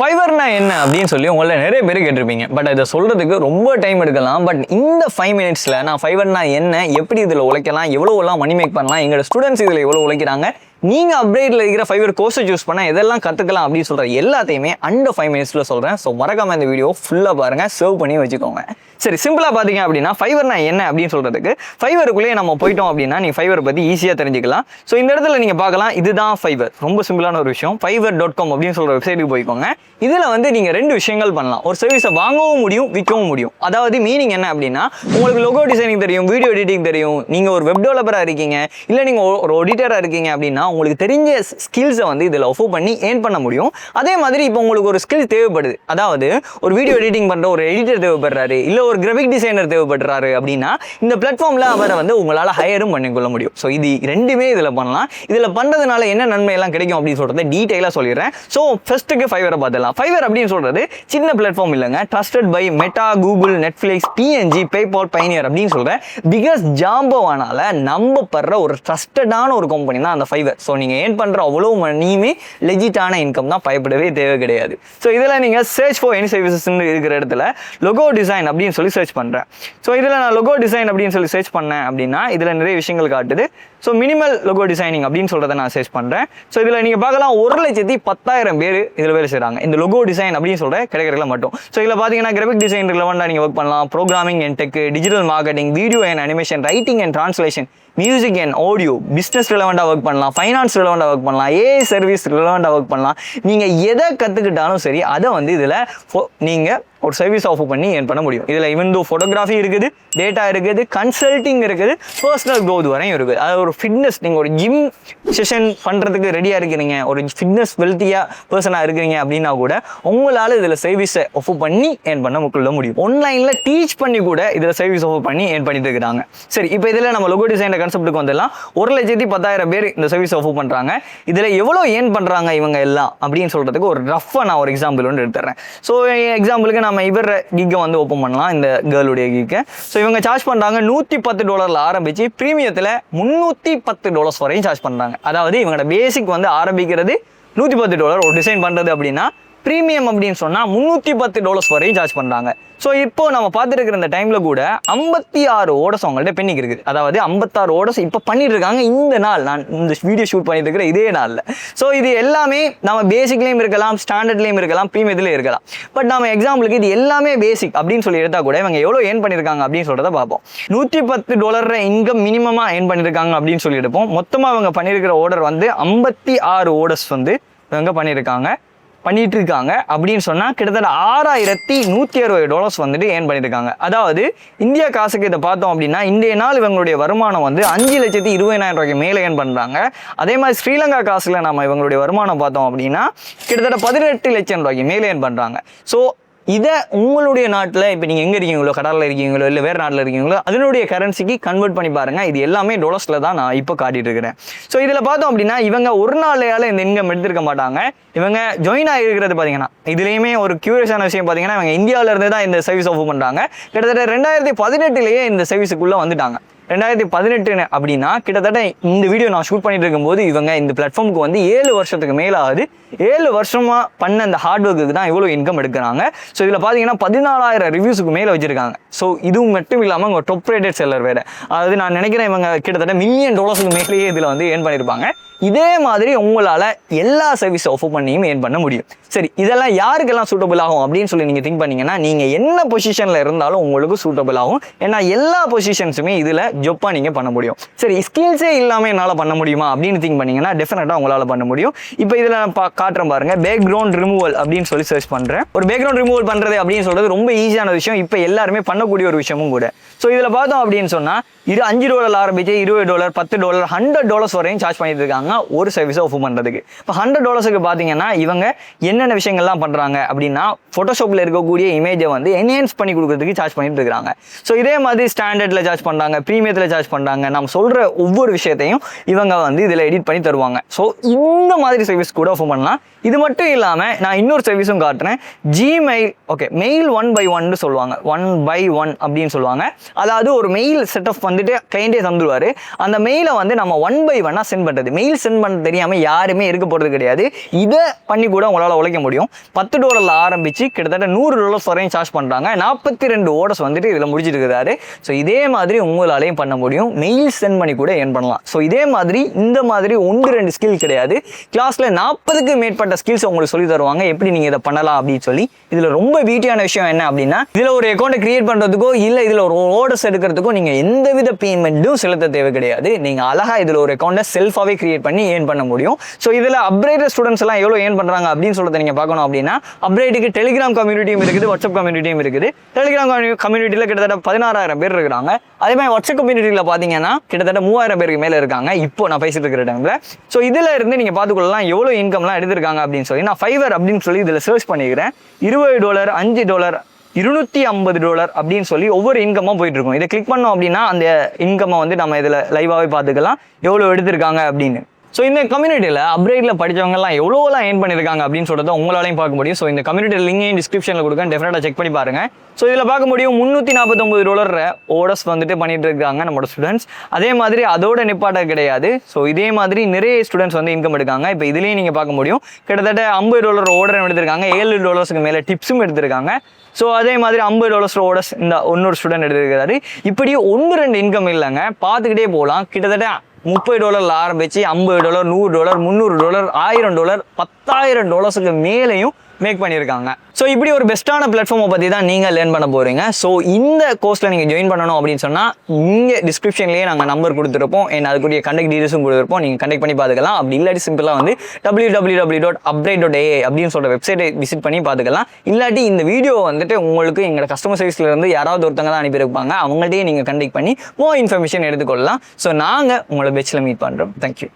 ஃபைவர்னா என்ன அப்படின்னு சொல்லி உங்களை நிறைய பேர் கேட்டிருப்பீங்க. பட் இதை சொல்கிறதுக்கு ரொம்ப டைம் எடுக்கலாம். பட் இந்த ஃபைவ் மினிட்ஸில் நான் ஃபைவர்னா என்ன எப்படி இதில் உழைக்கலாம் எவ்வளோலாம் மணி மேக் பண்ணலாம் எங்களோட ஸ்டூடெண்ட்ஸ் இதில் எவ்வளோ உழைக்கிறாங்க நீங்கள் அப்டேட்டில் இருக்கிற ஃபைவர் கோர்ஸை சூஸ் பண்ணால் எதெல்லாம் கற்றுக்கலாம் அப்படின்னு சொல்கிற எல்லாத்தையுமே அண்டர் ஃபைவ் மினிட்ஸில் சொல்கிறேன் ஸோ மறக்காம இந்த வீடியோ ஃபுல்லாக பாருங்கள் சர்வ் பண்ணி வச்சுக்கோங்க. சரி சிம்பிளாக பார்த்தீங்க அப்படின்னா ஃபைவர்னா என்ன அப்படின்னு சொல்கிறதுக்கு ஃபைவருக்குள்ளேயே நம்ம போயிட்டோம் அப்படின்னா நீங்கள் ஃபைவர் பற்றி ஈஸியாக தெரிஞ்சுக்கலாம். ஸோ இந்த இடத்துல நீங்கள் பார்க்கலாம் இதுதான் ஃபைவர் ரொம்ப சிம்பிளான ஒரு விஷயம். ஃபைவர் டாட் காம் அப்படின்னு சொல்கிற வெப்சைட்டுக்கு போய்க்கோங்க. இதில் வந்து நீங்கள் ரெண்டு விஷயங்கள் பண்ணலாம். ஒரு சர்வீஸை வாங்கவும் முடியும் விற்கவும் முடியும். அதாவது மீனிங் என்ன அப்படின்னா உங்களுக்கு லோகோ டிசைனிங் தெரியும் வீடியோ எடிட்டிங் தெரியும் நீங்கள் ஒரு வெப் டெவலப்பராக இருக்கீங்க இல்லை நீங்கள் ஒரு எடிட்டராக இருக்கீங்க அப்படின்னா உங்களுக்கு தெரிஞ்ச ஸ்கில்ஸை வந்து இதில் அஃபோவ் பண்ணி ஏர்ன் பண்ண முடியும். அதே மாதிரி இப்போ உங்களுக்கு ஒரு ஸ்கில் தேவைப்படுது. அதாவது ஒரு வீடியோ எடிட்டிங் பண்ணுற ஒரு எடிட்டர் தேவைப்படுறாரு இல்லை ஒரு கிராஃபிக் டிசைனர் தேவைப்படுறாரு அப்படின்னா இந்த பிளாட்ஃபார்மில் அவரை வந்து உங்களால் ஹையரும் பண்ணிக்கொள்ள முடியும். ஸோ இது ரெண்டுமே இதில் பண்ணலாம். இதில் பண்ணுறதுனால என்ன நன்மை எல்லாம் கிடைக்கும் அப்படின்னு சொல்கிறத டீட்டெயிலாக சொல்லிடுறேன். ஸோ ஃபஸ்ட்டுக்கு ஃபைவரை பார்த்துலாம் ஃபைவர் அப்படின்னு சொல்கிறது சின்ன பிளாட்ஃபார்ம் இல்லைங்க. Trusted by Meta Google Netflix PNG PayPal Payoneer அப்படின்னு சொல்கிற பிகஸ்ட் ஜாம்போவானால நம்பப்படுற ஒரு ட்ரஸ்டடான ஒரு கம்பெனி தான் அந்த ஃபைவர் ஸோ நீங்கள் ஏன் பண்ணுற அவ்வளோ மணியுமே லெஜிட்டான இன்கம் தான் பயப்படவே தேவை கிடையாது. ஸோ இதில் நீங்கள் சர்ச் ஃபார் எனி சர்வீசஸ்ன்னு இருக்கிற இடத்துல லொகோ டிசைன் அப்படின்னு சொல்லி சர்ச் பண்ணுறேன் ஸோ இதில் நான் லொகோ டிசைன் அப்படின்னு சொல்லி சர்ச் பண்ணேன் அப்படின்னா இதில் நிறைய விஷயங்கள் காட்டுது. ஸோ மினிமல் லொகோ டிசைனிங் அப்படின்னு சொல்கிறத நான் சர்ச் பண்ணுறேன் ஸோ இதில் நீங்கள் பார்க்கலாம் ஒரு லட்சத்தி பத்தாயிரம் பேர் இதில் வேலை செய்கிறாங்க இந்த லொகோ டிசைன் அப்படின்னு சொல்கிற கிடைக்கிறதுல மட்டும். ஸோ இதில் பார்த்தீங்கன்னா கிராஃபிக் டிசைன் ரிலவெண்டாக நீங்கள் ஒர்க் பண்ணலாம். Programming and tech digital marketing video and animation writing and translation music and audio business ரிலவெண்ட்டாக work பண்ணலாம் ஃபைனான்ஸ் ரிலவெண்ட்டாக ஒர்க் பண்ணலாம் ஏ சர்வீஸ் ரிலவெண்ட்டாக ஒர்க் பண்ணலாம். நீங்கள் எதை கற்றுக்கிட்டாலும் சரி அதை வந்து இதில் நீங்கள் ஒரு சர்வீஸ் ஆஃபர் பண்ணி ஏன் பண்ண முடியும். இதில் இவன் தோ ஃபோட்டோகிராஃபி இருக்குது டேட்டா இருக்குது கன்சல்ட்டிங் இருக்குது பர்சனல் க்ரோத் வரையும் இருக்குது. அது ஒரு ஃபிட்னஸ் நீங்கள் ஒரு ஜிம் செஷன் பண்ணுறதுக்கு ரெடியாக இருக்கிறீங்க ஒரு ஃபிட்னஸ் வெல்த்தியாக பர்சனாக இருக்கிறீங்க அப்படின்னா கூட உங்களால் இதில் சர்வீஸை ஆஃபர் பண்ணி ஏன் பண்ண கொள்ள முடியும். ஆன்லைனில் டீச் பண்ணி கூட இதில் சர்வீஸ் ஆஃபர் பண்ணி ஏன் பண்ணிட்டு இருக்கிறாங்க. சரி இப்போ இதில் நம்ம லொகோ டிசைன் கான்செப்ட்டுக்கு வந்துடலாம். ஒரு லட்சத்தி பத்தாயிரம் பேர் இந்த சர்வீஸ் ஆஃபர் பண்ணுறாங்க இதில் எவ்வளோ ஏர்ன் பண்ணுறாங்க இவங்க எல்லாம்? அப்படின்னு சொல்கிறதுக்கு ஒரு ரஃபாக நான் ஒரு எக்ஸாம்பிள் ஒன்று எடுத்துறேன். ஸோ எக்ஸாம்பிளுக்கு நம்ம இவர் கிக்கை வந்து ஓப்பன் பண்ணலாம் இந்த கேர்ளுடைய கிக்கை ஸோ இவங்க சார்ஜ் பண்ணுறாங்க நூற்றி பத்து டாலரில் ஆரம்பித்து ப்ரீமியத்தில் முந்நூற்றி பத்து டாலர்ஸ் வரையும் சார்ஜ் பண்ணுறாங்க அதாவது இவங்களோட பேசிக் வந்து ஆரம்பிக்கிறது நூற்றி பத்து டாலர் ஒரு டிசைன் பண்ணுறது அப்படின்னா ப்ரீமியம் அப்படின்னு சொன்னால் முந்நூற்றி பத்து டாலர்ஸ் வரையும் சார்ஜ் பண்ணுறாங்க ஸோ இப்போ நம்ம பார்த்துருக்கிற இந்த டைமில் கூட ஐம்பத்தி ஆறு ஓடஸ் அவங்கள்ட்ட பெண்ணிக்கு இருக்குது. அதாவது ஐம்பத்தாறு ஓடஸ் இப்போ பண்ணிட்டு இருக்காங்க. இந்த நாள் நான் இந்த வீடியோ ஷூட் பண்ணிட்டு இருக்கிற இதே நாளில். ஸோ இது எல்லாமே நம்ம பேசிக்லேயும் இருக்கலாம் ஸ்டாண்டர்ட்லேயும் இருக்கலாம் ப்ரீமியத்துலேயும் இருக்கலாம். பட் நம்ம எக்ஸாம்பிளுக்கு இது எல்லாமே பேசிக் அப்படின்னு சொல்லி எடுத்தால் கூட இவங்க எவ்வளோ ஏர்ன் பண்ணியிருக்காங்க அப்படின்னு சொல்கிறத பார்ப்போம். நூற்றி பத்து டாலர் இன்கம் மினிமமாக ஏர்ன் பண்ணியிருக்காங்க அப்படின்னு சொல்லி எடுப்போம். மொத்தமாக அவங்க பண்ணியிருக்கிற ஆர்டர் வந்து ஐம்பத்தி ஆறு ஓடர்ஸ் வந்து இவங்க பண்ணியிருக்காங்க பண்ணிட்டு இருக்காங்க அப்படின்னு சொன்னால் கிட்டத்தட்ட ஆறாயிரத்தி நூற்றி அறுபது டாலர்ஸ் வந்துட்டு ஏர்ன் பண்ணியிருக்காங்க அதாவது இந்தியா காசுக்கு இதை பார்த்தோம் அப்படின்னா இன்றைய நாள் இவங்களுடைய வருமானம் வந்து அஞ்சு லட்சத்தி இருபதாயிரம் ரூபாய்க்கு மேலே ஏர்ன் பண்ணுறாங்க அதே மாதிரி ஸ்ரீலங்கா காசில் நம்ம இவங்களுடைய வருமானம் பார்த்தோம் அப்படின்னா கிட்டத்தட்ட பதினெட்டு லட்சம் ரூபாய்க்கு மேலே ஏர்ன் பண்ணுறாங்க ஸோ இதை உங்களுடைய நாட்டில் இப்போ நீங்கள் எங்கே இருக்கீங்களோ கடலில் இருக்கீங்களோ இல்லை வேறு நாட்டில் இருக்கீங்களோ அதனுடைய கரன்சிக்கு கன்வெர்ட் பண்ணி பாருங்கள் இது எல்லாமே டொலர்ஸில் தான் நான் இப்போ காட்டிட்டு இருக்கிறேன். ஸோ இதில் பார்த்தோம் அப்படின்னா இவங்க ஒரு நாளையால் இந்த இன்கம் எடுத்திருக்க மாட்டாங்க. இவங்க ஜாயின் ஆகிருக்கிறது பார்த்தீங்கன்னா இதுலேயுமே ஒரு க்யூரியஸான விஷயம் பார்த்தீங்கன்னா இவங்க இந்தியாவிலேருந்து தான் இந்த சர்வீஸ் ஆஃபர் பண்ணுறாங்க கிட்டத்தட்ட ரெண்டாயிரத்தி பதினெட்டுலேயே இந்த சர்வீஸுக்குள்ளே வந்துட்டாங்க. ரெண்டாயிரத்தி பதினெட்டு அப்படின்னா கிட்டத்தட்ட இந்த வீடியோ நான் ஷூட் பண்ணிட்டு இருக்கும்போது இவங்க இந்த பிளாட்ஃபார்முக்கு வந்து ஏழு வருஷத்துக்கு மேலே ஆகுது ஏழு வருஷமா பண்ண அந்த ஹார்ட் ஒர்க்குக்கு தான் இவ்வளோ இன்கம் எடுக்கிறாங்க. ஸோ இதில் பார்த்தீங்கன்னா பதினாலாயிரம் ரிவ்யூஸுக்கு மேலே வச்சிருக்காங்க. ஸோ இதுவும் மட்டும் இல்லாமல் அவங்க டொப் ரேட்டட் செல்லர் வேறு. அதாவது நான் நினைக்கிறேன் இவங்க கிட்டத்தட்ட மில்லியன் டாலர்ஸுக்கு மேலேயே இதில் வந்து ஏர்ன் பண்ணியிருப்பாங்க இதே மாதிரி உங்களால் எல்லா சர்வீஸ் ஆஃபர் பண்ணியும் ஏர்ன் பண்ண முடியும். சரி இதெல்லாம் யாருக்கெல்லாம் சூட்டபிள் ஆகும் அப்படின்னு சொல்லி நீங்கள் திங்க் பண்ணீங்கன்னா நீங்கள் என்ன பொசிஷனில் இருந்தாலும் உங்களுக்கு சூட்டபிள் ஆகும். ஏன்னா எல்லா பொசிஷன்ஸுமே இதில் ஜொப்பாக நீங்கள் பண்ண முடியும். சரி ஸ்கில்ஸே இல்லாமல் என்னால் பண்ண முடியுமா? அப்படின்னு திங்க் பண்ணீங்கன்னா டெஃபினட்டாக உங்களால் பண்ண முடியும். இப்போ இதில் நான் பா காட்டுறேன் பாருங்க. பேக்ரவுண்ட் ரிமூவல் அப்படின்னு சொல்லி சர்ச் பண்ணுறேன் ஒரு பேக்ரவுண்ட் ரிமூவல் பண்ணுறது அப்படின்னு சொல்கிறது ரொம்ப ஈஸியான விஷயம். இப்போ எல்லாருமே பண்ணக்கூடிய ஒரு விஷயமும் கூட. ஸோ இதில் பார்த்தோம் அப்படின்னு சொன்னால் இது அஞ்சு டாலர் ஆரம்பித்து இருபது டாலர் பத்து டாலர் ஹண்ட்ரட் டாலர்ஸ் வரையும் சார்ஜ் பண்ணிட்டு இருக்காங்க ஒரு சர்வீஸை ஆஃபர் பண்ணுறதுக்கு இப்போ ஹண்ட்ரட் டாலர்ஸுக்கு பார்த்தீங்கன்னா இவங்க என்னென்ன விஷயங்கள்லாம் பண்ணுறாங்க அப்படின்னா ஃபோட்டோஷாப்பில் இருக்கக்கூடிய இமேஜை வந்து என்ஹான்ஸ் பண்ணி கொடுக்கறதுக்கு சார்ஜ் பண்ணிட்டு இருக்காங்க. ஸோ இதே மாதிரி ஸ்டாண்டர்டில் சார்ஜ் பண்ணுறாங்க ப்ரீமியம் ப்ரீமியத்தில் சார்ஜ் பண்ணுறாங்க நம்ம சொல்கிற ஒவ்வொரு விஷயத்தையும் இவங்க வந்து இதில் எடிட் பண்ணி தருவாங்க. ஸோ இந்த மாதிரி சர்வீஸ் கூட ஆஃபர் பண்ணலாம். இது மட்டும் இல்லாமல் நான் இன்னொரு சர்வீஸும் காட்டுறேன். Gmail okay mail one by ஒன்னு சொல்லுவாங்க. ஒன் பை ஒன் அப்படின்னு சொல்லுவாங்க. அதாவது ஒரு மெயில் செட்டப் வந்துட்டு கிளைண்டே தந்துடுவார் அந்த மெயிலை வந்து நம்ம ஒன் பை ஒன்னாக சென்ட் பண்ணுறது மெயில் சென்ட் பண்ண தெரியாமல் யாருமே இருக்க போகிறது கிடையாது. இதை பண்ணி கூட உங்களால் உழைக்க முடியும். பத்து டாலரில் ஆரம்பித்து கிட்டத்தட்ட நூறு டாலர்ஸ் வரையும் சார்ஜ் பண்ணுறாங்க நாற்பத்தி ரெண்டு ஓடஸ் வந்துட்டு இதில் முடிச்சிட்டு இருக்கிறாரு ஸோ இதே மாதிரி உங்களாலே உங்களாலையும் பண்ண முடியும். மெயில் சென்ட் பண்ணி கூட ஏன் பண்ணலாம். ஸோ இதே மாதிரி இந்த மாதிரி ஒன்று ரெண்டு ஸ்கில் கிடையாது. கிளாஸில் நாற்பதுக்கு மேற்பட்ட ஸ்கில்ஸ் உங்களுக்கு சொல்லி தருவாங்க. எப்படி நீங்கள் இதை பண்ணலாம் அப்படின்னு சொல்லி. இதில் ரொம்ப பியூட்டியான விஷயம் என்ன அப்படின்னா இதில் ஒரு அக்கௌண்ட்டை கிரியேட் பண்ணுறதுக்கோ இல்லை இதில் ஒரு ஓடஸ் எடுக்கிறதுக்கோ நீங்கள் எந்தவித பேமெண்ட்டும் செலுத்த தேவை கிடையாது. நீங்கள் அழகாக இதில் ஒரு அக்கௌண்ட்டை செல்ஃபாகவே கிரியேட் பண்ணி ஏன் பண்ண முடியும். ஸோ இதில் அப்ரேடட் ஸ்டூடெண்ட்ஸ் எல்லாம் எவ்வளோ ஏன் பண்ணுறாங்க அப்படின்னு சொல்றதை நீங்கள் பார்க்கணும் அப்படின்னா அப்ரேட்டுக்கு டெலிகிராம் கம்யூனிட்டியும் இருக்குது வாட்ஸ்அப் கம்யூனிட்டியும் இருக்குது. டெலிகிராம் கம்யூனிட்டியில் கிட்டத்தட்ட பதினாறாயிரம் பேர் இருக்கிறாங்க. அதே மாதிரி வாட்ஸ்அப் கம்யூனிட்டியில் பார்த்தீங்கன்னா கிட்டத்தட்ட மூவாயிரம் பேருக்கு மேலே இருக்காங்க. இப்போ நான் பேசிட்டு இருக்கிற டைமில் ஸோ இதில் இருந்து நீங்கள் பார்த்துக்கொள்ளலாம் எவ்வளோ இன்கம்லாம் எடுத்திருக்காங்க அப்படின்னு சொல்லி நான் ஃபைவர் அப்படின்னு சொல்லி இதில் சர்ச் பண்ணிக்கிறேன். இருபது டாலர் அஞ்சு டாலர் இருநூத்தி ஐம்பது டாலர் அப்படின்னு சொல்லி ஒவ்வொரு இன்கமாக போயிட்டு இருக்கும். இதை கிளிக் பண்ணோம் அப்படின்னா அந்த இன்கம்மை வந்து நம்ம இதில் லைவாகவே பார்த்துக்கலாம். எவ்வளோ எடுத்திருக்காங்க அப்படின்னு. ஸோ இந்த கம்யூனிட்டியில் அப்ரேட்டில் படித்தவங்கலாம் எவ்வளோலாம் ஏன் பண்ணியிருக்காங்க அப்படின்னு சொல்கிறத உங்களாலையும் பார்க்க முடியும். ஸோ இந்த கம்யூனிட்டி லிங்கையும் டிஸ்கிரிப்ஷனில் கொடுக்க டெஃபினட்டாக செக் பண்ணி பாருங்க. ஸோ இதில் பார்க்க முடியும் முந்நூற்றி நாற்பத்தொம்பது டாலர் ஓடர்ஸ் வந்துட்டு பண்ணிட்டு இருக்காங்க நம்மளோட ஸ்டூடெண்ட்ஸ் அதே மாதிரி அதோட நிப்பாட்ட கிடையாது. ஸோ இதே மாதிரி நிறைய ஸ்டூடெண்ட்ஸ் வந்து இன்கம் எடுக்காங்க. இப்போ இதுலேயும் நீங்கள் பார்க்க முடியும். கிட்டத்தட்ட ஐம்பது டாலர் ஓடரும் எடுத்திருக்காங்க. ஏழு டாலர்ஸுக்கு மேலே டிப்ஸும் எடுத்திருக்காங்க. ஸோ அதே மாதிரி ஐம்பது டாலர்ஸ் ஓடர்ஸ் இந்த இன்னொரு ஸ்டூடெண்ட் எடுத்திருக்கிறாரு. இப்படி ஒன்று ரெண்டு இன்கம் இல்லைங்க. பார்த்துக்கிட்டே போகலாம். கிட்டத்தட்ட முப்பது டாலர்ல ஆரம்பிச்சு ஐம்பது டாலர் நூறு டாலர் முந்நூறு டாலர் ஆயிரம் டாலர் பத்தாயிரம் டாலர்ஸுக்கு மேலேயும் மேக் பண்ணியிருக்காங்க. ஸோ இப்படி ஒரு பெஸ்ட்டான பிளாட்ஃபார்மை பற்றி தான் நீங்கள் லேர்ன் பண்ண போகிறீங்க ஸோ இந்த கோர்ஸில் நீங்கள் ஜாயின் பண்ணணும் அப்படின்னு சொன்னால் இங்கே டிஸ்கிரிப்ஷன்லேயே நாங்கள் நம்பர் கொடுத்துருப்போம். என் அதுக்குரிய கண்டக்ட் டீடைல்ஸும் கொடுத்துருப்போம். நீங்கள் கண்டக்ட் பண்ணி பார்த்துக்கலாம் அப்படி இல்லாட்டி சிம்பிளாக வந்து W W W dot update dot AI அப்படின்னு சொல்கிற வெப்சைட்டை விசிட் பண்ணி பார்த்துக்கலாம் இல்லாட்டி இந்த வீடியோ வந்துட்டு உங்களுக்கு எங்களோட கஸ்டமர் சர்வீஸ்லேருந்து யாராவது ஒருத்தங்க தான் அனுப்பியிருப்பாங்க. அவங்கள்ட்டையே நீங்கள் கண்டக்ட் பண்ணி மோ இன்ஃபர்மேஷன் எடுத்துக்கொள்ளலாம். ஸோ நாங்கள் உங்களை பெச்சில் மீட் பண்ணுறோம் தேங்க்யூ